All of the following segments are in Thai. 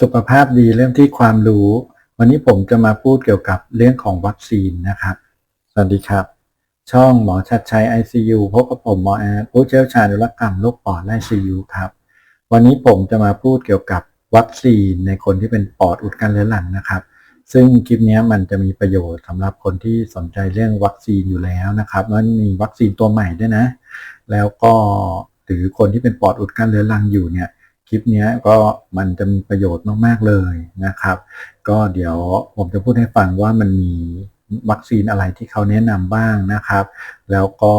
สุขภาพดีเริ่มที่ความรู้ วันนี้ผมจะมาพูดเกี่ยวกับเรื่องของวัคซีนนะครับ สวัสดีครับ ช่องหมอชัดชัย ICU พบกับผมหมอแอดผู้เชี่ยวชาญอุลกรรมโรคปอดและ ICU ครับ วันนี้ผมจะมาพูดเกี่ยวกับวัคซีนในคนที่เป็นปอดอุดกันเรื้อรังนะครับ ซึ่งคลิปนี้มันจะมีประโยชน์สำหรับคนที่สนใจเรื่องวัคซีนอยู่แล้วนะครับมันมีวัคซีนตัวใหม่ด้วยนะ แล้วก็หรือคนที่เป็นปอดอุดกันเรื้อรังอยู่เนี่ย คลิปนี้ก็มันจะมีประโยชน์มากๆเลยนะครับ ก็เดี๋ยวผมจะพูดให้ฟังว่ามันมีวัคซีนอะไรที่เขาแนะนำบ้างนะครับ แล้วก็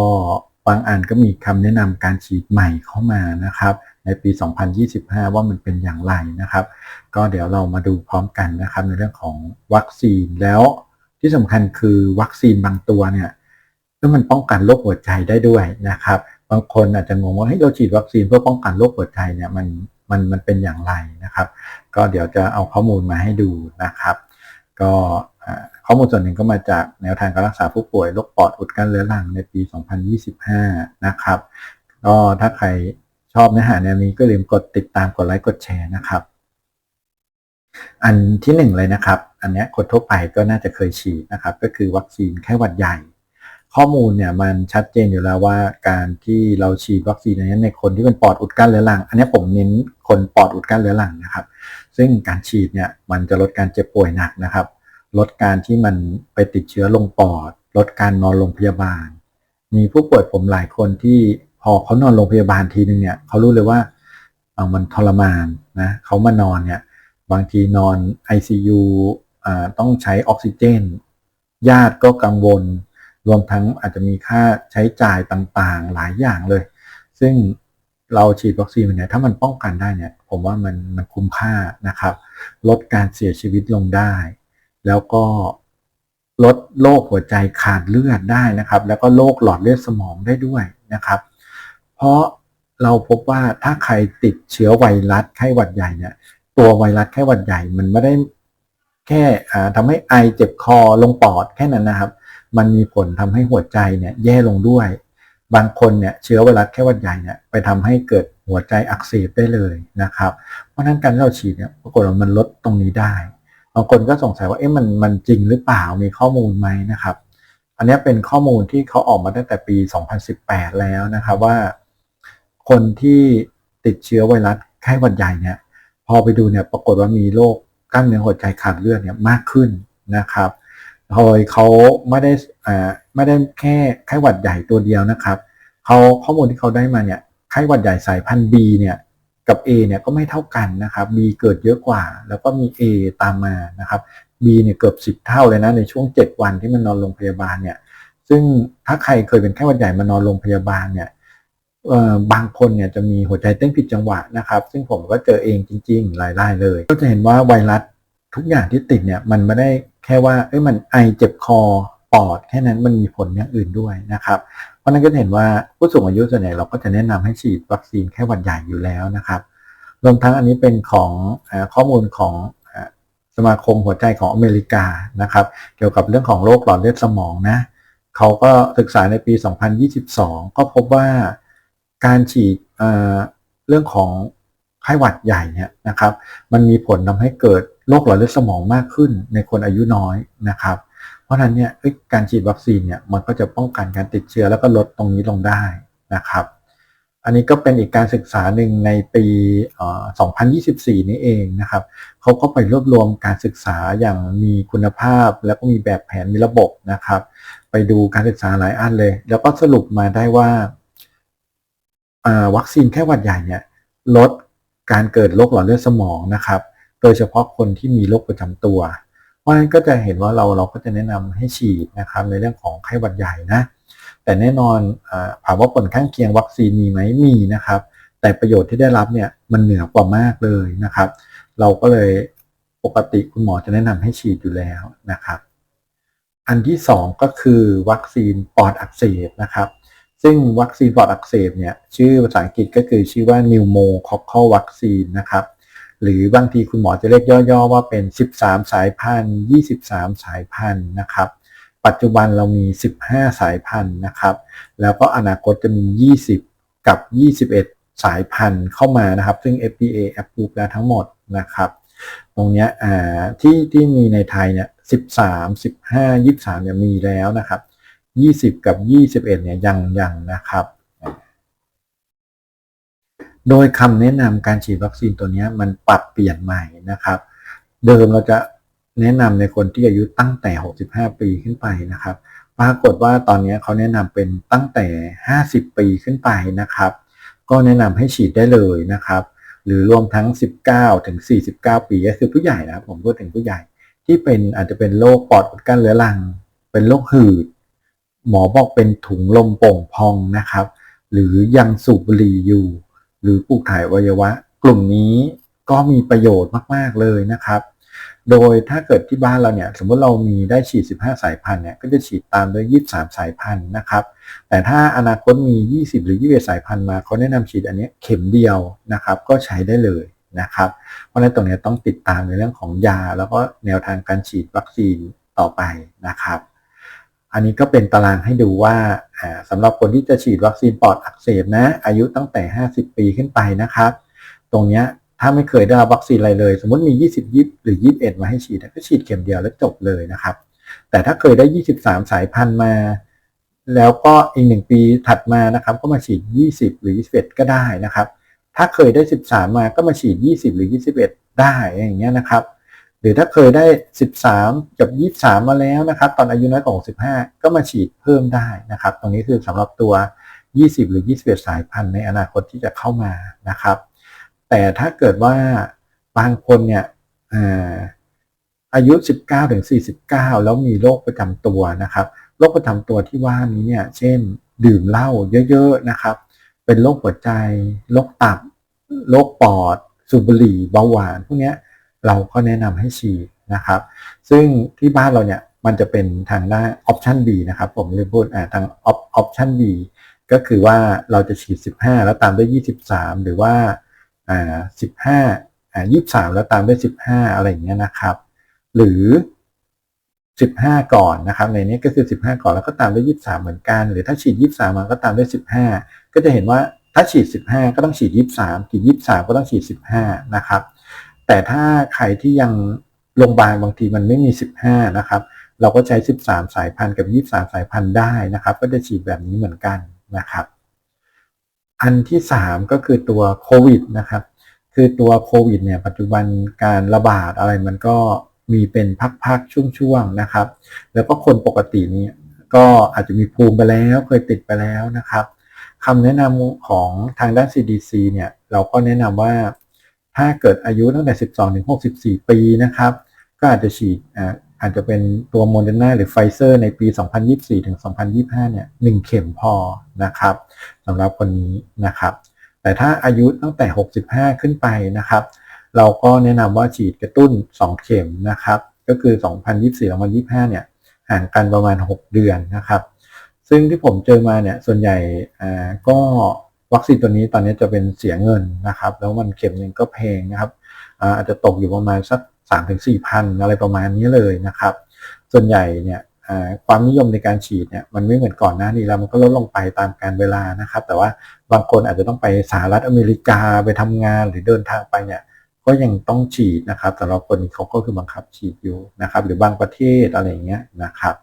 บางอันก็มีคำแนะนำการฉีดใหม่เข้ามานะครับ ในปี 2025 ว่ามันเป็นอย่างไรนะครับ ก็เดี๋ยวเรามาดูพร้อมกันนะครับ ในเรื่องของวัคซีนแล้วที่สำคัญคือวัคซีนบางตัวเนี่ยก็มันป้องกันโรคหัวใจได้ด้วยนะครับ บางคนอาจจะงงว่าเฮ้ยเราฉีดวัคซีนเพื่อป้องกันโรคหัวใจเนี่ยมัน มันมันเป็นอย่างไรนะครับ ก็เดี๋ยวจะเอาข้อมูลมาให้ดูนะครับ ก็ข้อมูลส่วนหนึ่งก็มาจากแนวทางการรักษาผู้ป่วยโรคปอดอุดกั้นเรื้อรังในปี 2025 นะครับก็ถ้าใครชอบเนื้อหาแนวนี้ก็ลืมกดติดตามกดไลค์กดแชร์นะครับ อันที่หนึ่งเลยนะครับ อันนี้คนทั่วไปก็น่าจะเคยฉีดนะครับ ก็คือวัคซีนไข้หวัดใหญ่ ข้อมูลเนี่ยมันชัดเจนอยู่แล้วว่าการที่เราฉีดวัคซีนในในคนที่เป็นปอดอุดกั้นเรื้อรัง อันนี้ผมเน้นคนปอดอุดกั้นเรื้อรังนะครับ ซึ่งการฉีดเนี่ยมันจะลดการเจ็บป่วยหนักนะครับ ลดการที่มันไปติดเชื้อลงปอด ลดการนอนโรงพยาบาล มีผู้ป่วยผมหลายคนที่พอเขานอนโรงพยาบาลทีนึงเนี่ยเขารู้เลยว่าเอามันทรมานนะเขามานอนเนี่ยบางทีนอน ICU อ่าต้องใช้ออกซิเจน ญาติก็กังวล รวมทั้งอาจจะมีค่าใช้จ่ายต่างๆ หลายอย่างเลย ซึ่งเราฉีดวัคซีนเนี่ยถ้ามันป้องกันได้เนี่ย ผมว่ามันมันคุ้มค่านะครับ ลดการเสียชีวิตลงได้ แล้วก็ลดโรคหัวใจขาดเลือดได้นะครับ แล้วก็โรคหลอดเลือดสมองได้ด้วยนะครับ เพราะเราพบว่าถ้าใครติดเชื้อไวรัสไข้หวัดใหญ่เนี่ย ตัวไวรัสไข้หวัดใหญ่มันไม่ได้แค่ทำให้ไอเจ็บคอลงปอดแค่นั้นนะครับ มันมีผลทำให้หัวใจเนี่ยแย่ลงด้วย บางคนเนี่ยเชื้อไวรัสไข้หวัดใหญ่เนี่ยไปทำให้เกิดหัวใจอักเสบได้เลยนะครับ เพราะฉะนั้นการที่เราฉีดเนี่ยปรากฏว่ามันลดตรงนี้ได้บางคนก็สงสัยว่าเอ๊ะมันมันจริงหรือเปล่ามีข้อมูลไหมนะครับ อันนี้เป็นข้อมูลที่เขาออกมาตั้งแต่ปี 2018 แล้วนะครับว่า คนที่ติดเชื้อไวรัสไข้หวัดใหญ่เนี่ยพอไปดูเนี่ยปรากฏว่ามีโรคกล้ามเนื้อหัวใจขาดเลือดเนี่ยมากขึ้นนะครับ โดยเขาไม่ได้อ่าไม่ได้แค่ไข้หวัดใหญ่ตัวเดียวนะครับเขาข้อมูลที่เขาได้มาเนี่ยไข้หวัดใหญ่สายพันธุ์ B เนี่ยกับ A เนี่ยก็ไม่เท่ากันนะครับ B เกิดเยอะกว่า แล้วก็มี A ตามมานะครับ B เนี่ยเกือบ 10 เท่าเลยนะในช่วง 7 วันที่มันนอนโรงพยาบาลเนี่ยซึ่งถ้าใครเคยเป็นไข้หวัดใหญ่มานอนโรงพยาบาลเนี่ยบางคนเนี่ยจะมีหัวใจเต้นผิดจังหวะนะครับ ซึ่งผมก็เจอเองจริงๆหลายรายเลย ก็จะเห็นว่าไวรัส ทุกอย่างที่ติดเนี่ยมันไม่ได้แค่ว่าเอ้ยมันไอเจ็บคอปอดแค่นั้นมันมีผลอย่างอื่นด้วยนะครับเพราะนั้นก็เห็นว่าผู้สูงอายุส่วนใหญ่เราก็จะแนะนำให้ฉีดวัคซีนแค่หวัดใหญ่อยู่แล้วนะครับรวมทั้งอันนี้เป็นของอข้อมูลของสมาคมหัวใจของอเมริกานะครับ เกี่ยวกับเรื่องของโรคหลอดเลือดสมองนะเขาก็ศึกษาในปี 2022 ก็พบว่าการฉีดเรื่องของไข้หวัดใหญ่เนี่ยนะครับ มันมีผลทำให้เกิด โรคหลอดเลือดสมองมากขึ้นในคนอายุน้อยนะครับ เพราะฉะนั้นเนี่ยการฉีดวัคซีนเนี่ยมันก็จะป้องกันการติดเชื้อแล้วก็ลดตรงนี้ลงได้นะครับ อันนี้ก็เป็นอีกการศึกษาหนึ่งในปี 2024 นี้เองนะครับเขาก็ไปรวบรวมการศึกษาอย่างมีคุณภาพ แล้วก็มีแบบแผนมีระบบนะครับ ไปดูการศึกษาหลายอันเลย แล้วก็สรุปมาได้ว่าวัคซีนแค่หวัดใหญ่เนี่ยลดการเกิดโรคหลอดเลือดสมองนะครับ โดยเฉพาะคนที่มีโรคประจำตัว เพราะฉะนั้นก็จะเห็นว่าเราเราก็จะแนะนำให้ฉีดนะครับในเรื่องของไข้หวัดใหญ่นะ แต่แน่นอนถามว่าผลข้างเคียงวัคซีนมีไหมมีนะครับ แต่ประโยชน์ที่ได้รับเนี่ยมันเหนือกว่ามากเลยนะครับ เราก็เลยปกติคุณหมอจะแนะนำให้ฉีดอยู่แล้วนะครับ อันที่ 2 ก็คือวัคซีนปอดอักเสบนะครับ ซึ่งวัคซีนปอดอักเสบเนี่ยชื่อภาษาอังกฤษก็คือชื่อว่า pneumococcal vaccine นะครับ หรือบางทีคุณหมอจะเรียกย่อๆว่าเป็น 13 สายพันธุ์ 23 สายพันธุ์นะครับ ปัจจุบันเรามี 15 สายพันธุ์นะครับ แล้วก็อนาคตจะมี 20 กับ 21 สายพันธุ์เข้ามานะครับ ซึ่ง FDA approve แล้วทั้งหมดนะครับ ตรงนี้อ่าที่ที่มีในไทยเนี่ยสิบสามสิบห้ายี่สามเนี่ยมีแล้วนะครับยี่สิบกับยี่สิบเอ็ดเนี่ยยังยังนะครับ โดยคำแนะนำการฉีดวัคซีนตัวนี้มันปรับเปลี่ยนใหม่นะครับ เดิมเราจะแนะนำในคนที่อายุตั้งแต่ 65 ปีขึ้นไปนะครับ ปรากฏว่าตอนนี้เขาแนะนำเป็นตั้งแต่ 50 ปีขึ้นไปนะครับ ก็แนะนำให้ฉีดได้เลยนะครับ หรือรวมทั้ง 19 ถึง 49 ปีก็คือผู้ใหญ่นะผมพูดถึงผู้ใหญ่ ที่เป็นอาจจะเป็นโรคปอดอุดกั้นเรื้อรัง เป็นโรคหืด หมอบอกเป็นถุงลมโป่งพองนะครับ หรือยังสูบบุหรี่อยู่ หรือปลูกถ่ายอวัยวะ กลุ่มนี้ก็มีประโยชน์มากๆเลยนะครับ โดยถ้าเกิดที่บ้านเราเนี่ยสมมติเรามีได้ฉีด 15 สายพันธุ์เนี่ยก็จะฉีดตามด้วย 23 สายพันธุ์นะครับ แต่ถ้าอนาคตมี 20 หรือ 21 สายพันธุ์มาเขาแนะนำฉีดอันนี้เข็มเดียวนะครับ ก็ใช้ได้เลยนะครับ เพราะฉะนั้นตรงนี้ต้องติดตามในเรื่องของยา แล้วก็แนวทางการฉีดวัคซีนต่อไปนะครับ อันนี้ก็เป็นตารางให้ดูว่า สำหรับคนที่จะฉีดวัคซีนปอดอักเสบนะ อายุตั้งแต่ 50 ปีขึ้นไปนะครับ ตรงนี้ถ้าไม่เคยได้รับวัคซีนอะไรเลย สมมติมี 20ยิบหรือ 21 มาให้ฉีดก็ฉีดเข็มเดียวแล้วจบเลยนะครับ แต่ถ้าเคยได้ 23 สายพันธุ์มา แล้วก็อีกหนึ่งปีถัดมานะครับ ก็มาฉีด 20 หรือ 21 ก็ได้นะครับ ถ้าเคยได้ 13 มาก็มาฉีด 20 หรือ 21 ได้อย่างเงี้ยนะครับ หรือถ้าเคยได้ 13 กับ 23 มาแล้วนะครับ ตอนอายุน้อยกว่า65 ก็มาฉีดเพิ่มได้นะครับ ตรงนี้คือสำหรับตัว 20 หรือ 21 สายพันธุ์ในอนาคตที่จะเข้ามานะครับ แต่ถ้าเกิดว่าบางคนเนี่ยอายุ 19ถึง49 แล้วมีโรคประจำตัวนะครับโรคประจำตัวที่ว่านี้เนี่ย เช่น ดื่มเหล้าเยอะๆนะครับ เป็นโรคหัวใจโรคตับโรคปอด สูบบุหรี่เบาหวานพวกนี้ เราก็แนะนำให้ฉีดนะครับ ซึ่งที่บ้านเราเนี่ยมันจะเป็นทางด้านออปชัน B นะครับผมเลยพูดทางออปชัน B ก็คือว่าเราจะฉีด 15 แล้วตามด้วย 23 หรือว่าอ่า15อ่า23 แล้วตามด้วย 15 อะไรอย่างเงี้ยนะครับ หรือ 15 ก่อนนะครับในนี้ก็คือ 15 ก่อนแล้วก็ตามด้วย 23 เหมือนกัน หรือถ้าฉีด 23 มาก็ตามด้วย 15 ก็จะเห็นว่าถ้าฉีด 15 ก็ต้องฉีด 23ฉีด 23 ก็ต้องฉีด 15 นะครับ แต่ถ้าใครที่ยังโรงพยาบาลบางทีมันไม่มี 15 นะครับ เราก็ใช้ 13 สายพันธุ์กับ 23 สายพันธุ์ได้นะครับ ก็จะฉีดแบบนี้เหมือนกันนะครับ อันที่ 3 ก็คือตัวโควิดนะครับ คือตัวโควิดเนี่ยปัจจุบันการระบาดอะไรมันก็มีเป็นพักๆช่วงๆนะครับ แล้วก็คนปกตินี้ก็อาจจะมีภูมิไปแล้วเคยติดไปแล้วนะครับคำแนะนำของทางด้าน CDC เนี่ยเราก็แนะนำว่า ถ้าเกิดอายุตั้งแต่ 12ถึง64 ปีนะครับ ก็อาจจะฉีดอาจจะเป็นตัวโมเดอร์นาหรือไฟเซอร์ในปี 2024ถึง2025 เนี่ย1เข็มพอนะครับสำหรับคนนี้นะครับ แต่ถ้าอายุตั้งแต่ 65 ขึ้นไปนะครับ เราก็แนะนำว่าฉีดกระตุ้น 2 เข็มนะครับ ก็คือ 2024-2025 เนี่ยห่างกันประมาณ 6 เดือนนะครับ ซึ่งที่ผมเจอมาเนี่ยส่วนใหญ่ก็ วัคซีนตัวนี้ตอนนี้จะเป็นเสียเงินนะครับ แล้วมันเข็มหนึ่งก็แพงนะครับอาจจะตกอยู่ประมาณสักสามถึงสี่พันอะไรประมาณนี้เลยนะครับ ส่วนใหญ่เนี่ยความนิยมในการฉีดเนี่ยมันไม่เหมือนก่อนหน้านี้แล้วมันก็ลดลงไปตามการเวลานะครับ แต่ว่าบางคนอาจจะต้องไปสหรัฐอเมริกาไปทำงานหรือเดินทางไปเนี่ยก็ยังต้องฉีดนะครับแต่เราคนนี้เขาก็คือบังคับฉีดอยู่นะครับ หรือบางประเทศอะไรอย่างเงี้ยนะครับ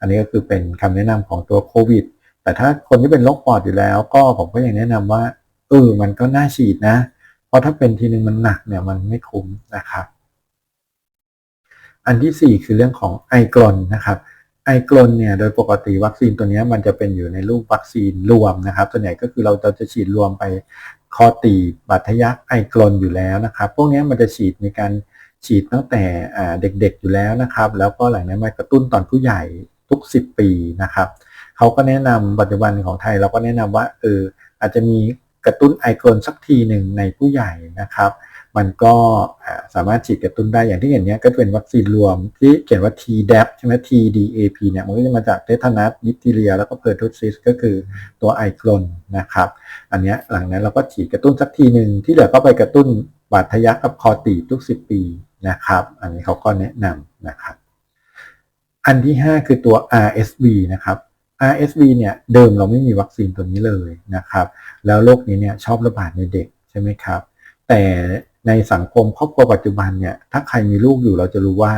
อันนี้ก็คือเป็นคำแนะนำของตัวโควิด แต่ถ้าคนที่เป็นโรคปอดอยู่แล้ว ก็ผมก็ยังแนะนำว่าเออมันก็น่าฉีดนะ เพราะถ้าเป็นทีนึงมันหนักเนี่ยมันไม่คุ้มนะครับ อันที่ 4 คือเรื่องของไอกลนนะครับไอกลนเนี่ยโดยปกติวัคซีนตัวนี้มันจะเป็นอยู่ในรูปวัคซีนรวมนะครับส่วนใหญ่ก็คือเราจะฉีดรวมไปคอตีบาดทะยักไอกลนอยู่แล้วนะครับ พวกนี้มันจะฉีดในการฉีดตั้งแต่เด็กๆอยู่แล้วนะครับ แล้วก็หลังนั้นมากระตุ้นตอนผู้ใหญ่ทุก 10 ปีนะครับ เขาก็แนะนำปัจจุบันของไทยเราก็แนะนำว่าเอออาจจะมีกระตุ้นไอกลนสักทีหนึ่งในผู้ใหญ่นะครับ มันก็สามารถฉีดกระตุ้นได้อย่างที่เห็นเนี้ยก็เป็นวัคซีนรวมที่เขียนว่า TDAP ใช่ไหม TDAP เนี่ยมันก็จะมาจากเททานัสดิปทีเรีย แล้วก็เพอร์ทูซิสก็คือตัวไอกลนนะครับ อันนี้หลังนั้นเราก็ฉีดกระตุ้นสักทีหนึ่งที่เหลือก็ไปกระตุ้นบาดทะยักกับคอตีทุก 10 ปีนะครับ อันนี้เขาก็แนะนำนะครับ อันที่ 5 คือตัว RSV นะครับ RSV เนี่ยเดิมเราไม่มีวัคซีนตัวนี้เลยนะครับ แล้วโรคนี้เนี่ยชอบระบาดในเด็กใช่ไหมครับ แต่ในสังคมครอบครัวปัจจุบันเนี่ยถ้าใครมีลูกอยู่เราจะรู้ว่า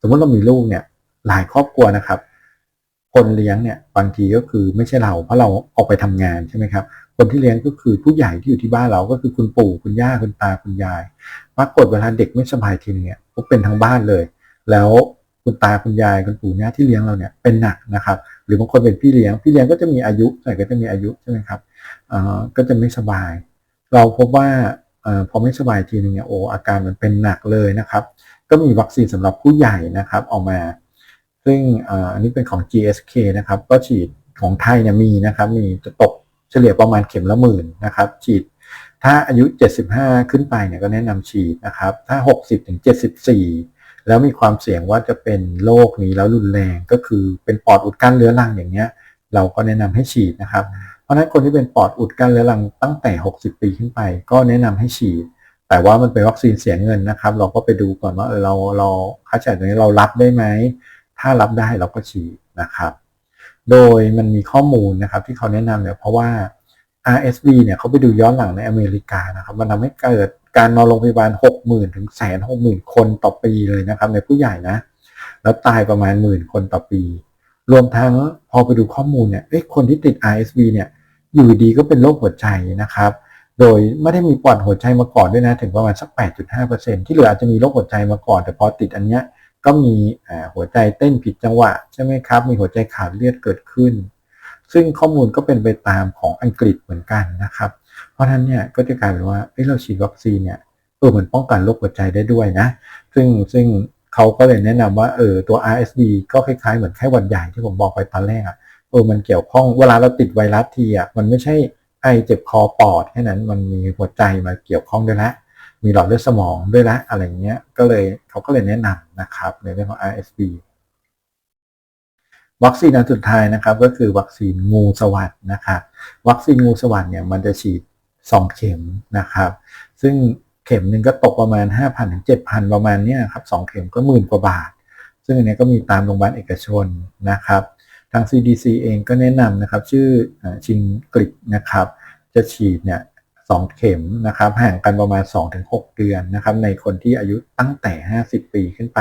สมมติเรามีลูกเนี่ยหลายครอบครัวนะครับ คนเลี้ยงเนี่ยบางทีก็คือไม่ใช่เราเพราะเราออกไปทำงานใช่ไหมครับ คนที่เลี้ยงก็คือผู้ใหญ่ที่อยู่ที่บ้านเราก็คือคุณปู่คุณย่าคุณตาคุณยายปรากฏเวลาเด็กไม่สบายทีเนี่ยก็เป็นทั้งบ้านเลย แล้ว คุณตาคุณยายคุณปู่ย่าที่เลี้ยงเราเนี่ยเป็นหนักนะครับ หรือบางคนเป็นพี่เลี้ยงพี่เลี้ยงก็จะมีอายุใส่ก็จะมีอายุใช่ไหมครับก็จะไม่สบาย เราพบว่าอพอไม่สบายทีนึงเนี่ยโอ้อาการมันเป็นหนักเลยนะครับ ก็มีวัคซีนสำหรับผู้ใหญ่นะครับออกมา ซึ่งอันนี้เป็นของ GSK นะครับ ก็ฉีดของไทยเนี่ยมีนะครับ มีจะตกเฉลี่ยประมาณเข็มละหมื่นนะครับ ฉีดถ้าอายุ 75 ขึ้นไปเนี่ยก็แนะนำฉีดนะครับ ถ้า 60ถึง74 แล้วมีความเสี่ยงว่าจะเป็นโรคนี้แล้วรุนแรงก็คือเป็นปอดอุดกั้นเรื้อรังอย่างเงี้ย เราก็แนะนำให้ฉีดนะครับ เพราะฉะนั้นคนที่เป็นปอดอุดกั้นเรื้อรังตั้งแต่ 60 ปีขึ้นไป ก็แนะนำให้ฉีด แต่ว่ามันเป็นวัคซีนเสียเงินนะครับ เราก็ไปดูก่อนว่าเออเราเราค่าใช้จ่ายตรงนี้เรารับได้ไหมถ้ารับได้เราก็ฉีดนะครับ โดยมันมีข้อมูลนะครับที่เขาแนะนำเนี่ยเพราะว่า RSV เนี่ยเขาไปดูย้อนหลังในอเมริกานะครับมันทำให้เกิด การนอนโรงพยาบาล60,000ถึงแสนหกหมื่นคนต่อปีเลยนะครับ ในผู้ใหญ่นะ แล้วตายประมาณหมื่นคนต่อปี รวมทั้งพอไปดูข้อมูลเนี่ยคนที่ติด RSV เนี่ยอยู่ดีก็เป็นโรคหัวใจนะครับ โดยไม่ได้มีปอดหัวใจมาก่อนด้วยนะ ถึงประมาณสัก 8.5%ที่เหลืออาจจะมีโรคหัวใจมาก่อน แต่พอติดอันเนี้ยก็มีหัวใจเต้นผิดจังหวะใช่ไหมครับ มีหัวใจขาดเลือดเกิดขึ้น ซึ่งข้อมูลก็เป็นไปตามของอังกฤษเหมือนกันนะครับ ราะฉะนั้นเนี่ยก็จะกลายเป็นว่าเเราฉีดวัคซีนเนี่ยเออมันป้องกันโรคหัวใจได้ด้วยนะ ซึ่งซึ่งเขาก็เลยแนะนำว่าเออตัว RSV ก็คล้ายๆ เหมือนไข้หวัดใหญ่ที่ผมบอกไปตอนแรกอะ่ะเออมันเกี่ยวข้องเวลาเราติดไวรัสทีอะมันไม่ใช่ไอเจ็บคอปอดแค่นั้นมันมีหัวใจมาเกี่ยวข้องด้วยละ มีหลอดเลือดสมองด้วยละอะไรเงี้ยก็เลยเขาก็เลยแนะนำนะครับในเรื่องของ RSV วัคซีนอันสุดท้ายนะครับก็คือวัคซีนงูสวัสดนะครับวัคซีนงูสวัสดเนี่ยมันจะฉีด 2 เข็มนะครับ ซึ่งเข็มหนึ่งก็ตกประมาณ 5,000ถึง7,000 ประมาณนี้ครับ2เข็มก็หมื่นกว่าบาท ซึ่งอันนี้ก็มีตามโรงพยาบาลเอกชนนะครับ ทาง CDC เองก็แนะนำนะครับ ชื่อชิงกริกนะครับ จะฉีดเนี่ยสองเข็มนะครับห่างกันประมาณ 2-6 เดือนนะครับ ในคนที่อายุตั้งแต่ 50 ปีขึ้นไป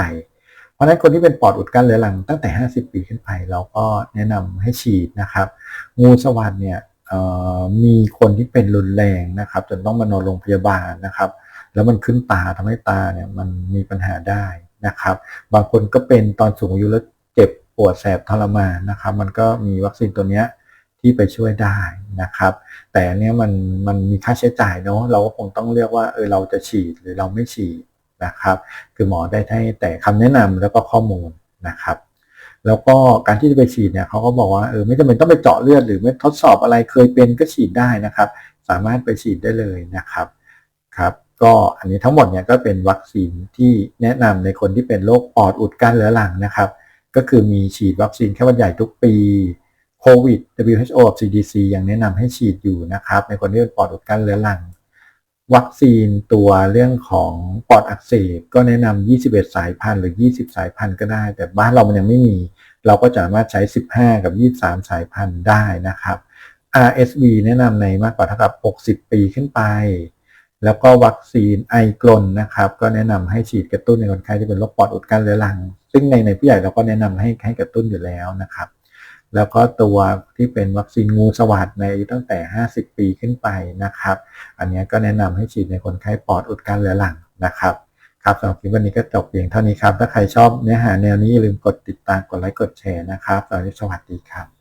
เพราะฉะนั้นคนที่เป็นปอดอุดกั้นเรื้อรังตั้งแต่ 50 ปีขึ้นไป เราก็แนะนำให้ฉีดนะครับ งูสวัสด์เนี่ย มีคนที่เป็นรุนแรงนะครับ จนต้องมานอนโรงพยาบาลนะครับ แล้วมันขึ้นตาทำให้ตาเนี่ยมันมีปัญหาได้นะครับ บางคนก็เป็นตอนสูงอายุแล้วเจ็บปวดแสบทรมานนะครับ มันก็มีวัคซีนตัวเนี้ยที่ไปช่วยได้นะครับ แต่อันนี้มันมันมีค่าใช้จ่ายเนาะเราก็คงต้องเลือกว่าเออเราจะฉีดหรือเราไม่ฉีดนะครับ คือหมอได้ให้แต่คำแนะนำแล้วก็ข้อมูลนะครับ แล้วก็การที่จะไปฉีดเนี่ยเขาก็บอกว่าเออไม่จำเป็นต้องไปเจาะเลือดหรือไม่ทดสอบอะไรเคยเป็นก็ฉีดได้นะครับ สามารถไปฉีดได้เลยนะครับครับ ก็อันนี้ทั้งหมดเนี่ยก็เป็นวัคซีนที่แนะนำในคนที่เป็นโรคปอดอุดกั้นเรื้อรังนะครับ ก็คือมีฉีดวัคซีนแค่วันใหญ่ทุกปีโควิด WHO กับ CDC ยังแนะนำให้ฉีดอยู่นะครับ ในคนที่เป็นปอดอุดกั้นเรื้อรัง วัคซีนตัวเรื่องของปอดอักเสบก็แนะนำ21 สายพันธุ์หรือ 20 สายพันธุ์ก็ได้ แต่บ้านเรามันยังไม่มี เราก็สามารถใช้ 15 กับ 23 สายพันธุ์ได้นะครับ RSV แนะนำในมากกว่าเท่ากับ 60 ปีขึ้นไป แล้วก็วัคซีนไอกลนนะครับ ก็แนะนำให้ฉีดกระตุ้นในคนไข้ที่เป็นโรคปอดอุดกั้นเรื้อรัง ซึ่งในในผู้ใหญ่เราก็แนะนำให้ให้กระตุ้นอยู่แล้วนะครับ แล้วก็ตัวที่เป็นวัคซีนงูสวัสดในอายุตั้งแต่ 50 ปีขึ้นไปนะครับ อันนี้ก็แนะนำให้ฉีดในคนไข้ปอดอุดกั้นเรื้อรังนะครับครับสำหรับคลิปวันนี้ก็จบเพียงเท่านี้ครับ ถ้าใครชอบเนื้อหาแนวนี้อย่าลืมกดติดตามกดไลค์กดแชร์นะครับสวัสดีครับ